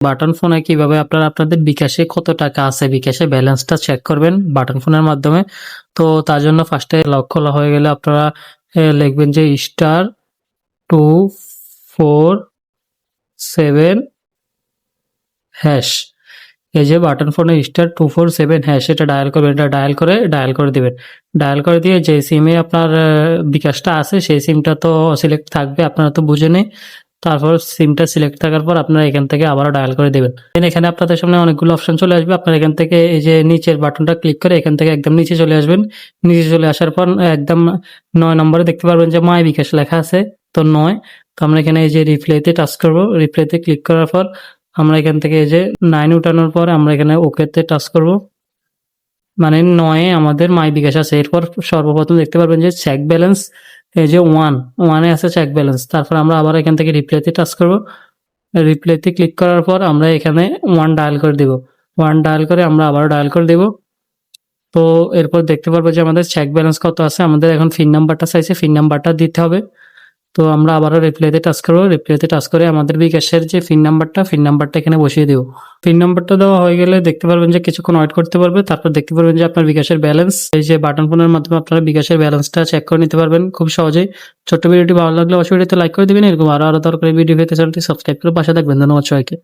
Button ফোনে কীভাবে আপনারা আপনাদের বিকাশে কত টাকা আছে বিকাশে ব্যালেন্সটা চেক করবেন বাটন ফোনের মাধ্যমে। তো তার জন্য ফার্স্টে লক খোলা হয়ে গেলে আপনারা লিখবেন যে star two four seven hash এই যে বাটন ফোনে star two four seven hash এটা ডায়াল করবেন, এটা ডায়াল করে ডায়াল করে দিবেন। ডায়াল করে দিয়ে যে সিমে আপনার বিকাশটা আছে, সেই সিমটা তো সিলেক্ট থাকবে, আপনারা তো বুঝে নেই। তারপর সিমটা সিলেক্ট থাকার পর আপনারা এখান থেকে আবারও ডায়াল করে দেবেন। Then এখানে আপনাদের সামনে অনেকগুলো অপশন চলে আসবে। আপনারা এখান থেকে এই যে নিচের বাটনটা ক্লিক করে এখান থেকে একদম নিচে চলে আসবেন। নিচে চলে আসার পর একদম নয় নম্বরে দেখতে পারবেন যে মাই বিকাশ লেখা আছে, তো নয়। তো আমরা এখানে এই যে রিপ্লেতে টাচ করব। রিপ্লেতে ক্লিক করার পর আমরা এখান থেকে এই যে নাইন উঠানোর পর আমরা এখানে ওকেতে টাচ করব। মানে নয়ে আমাদের মাই বিকাশ আছে। এরপর সর্বপ্রথম দেখতে পারবেন যে চেক ব্যালেন্স এই যে ওয়ান ওয়ানে আছে চেক ব্যালেন্স তারপর আমরা আবার এখান থেকে রিপ্লেতে টাচ করব। রিপ্লেতে ক্লিক করার পর আমরা এখানে ওয়ান ডায়াল করে দিব। ওয়ান ডায়াল করে আমরা আবার ডায়াল করে দেব। তো এরপর দেখতে পারব যে আমাদের চেক ব্যালেন্স কত আছে। আমাদের এখন ফিন নাম্বারটা চাইছে। ফিন নাম্বারটা দিতে হবে। তো আমরা আবারও রিপ্লাইতে টাচ করব। রিপ্লাইতে টাচ করে আমাদের বিকাশের যে ফিন নাম্বারটা ফিন নাম্বারটা এখানে বসিয়ে দেবো। ফিন নাম্বারটা দেওয়া হয়ে গেলে দেখতে পারবেন যে কিছুক্ষণ ওয়েট করতে পারবে। তারপর দেখতে পারবেন যে আপনার বিকাশের ব্যালেন্স এই যে বাটন ফোনের মাধ্যমে আপনারা বিকাশের ব্যালেন্সটা চেক করে নিতে পারবেন খুব সহজেই। ছোট্ট ভিডিওটি ভালো লাগলে অসুবিধাতে লাইক করে দেবেন। এরকম আরও আরও দরকারি ভিডিও পেতে চ্যানেলটি সাবস্ক্রাইব করে পাশে থাকবেন। ধন্যবাদ সবাইকে।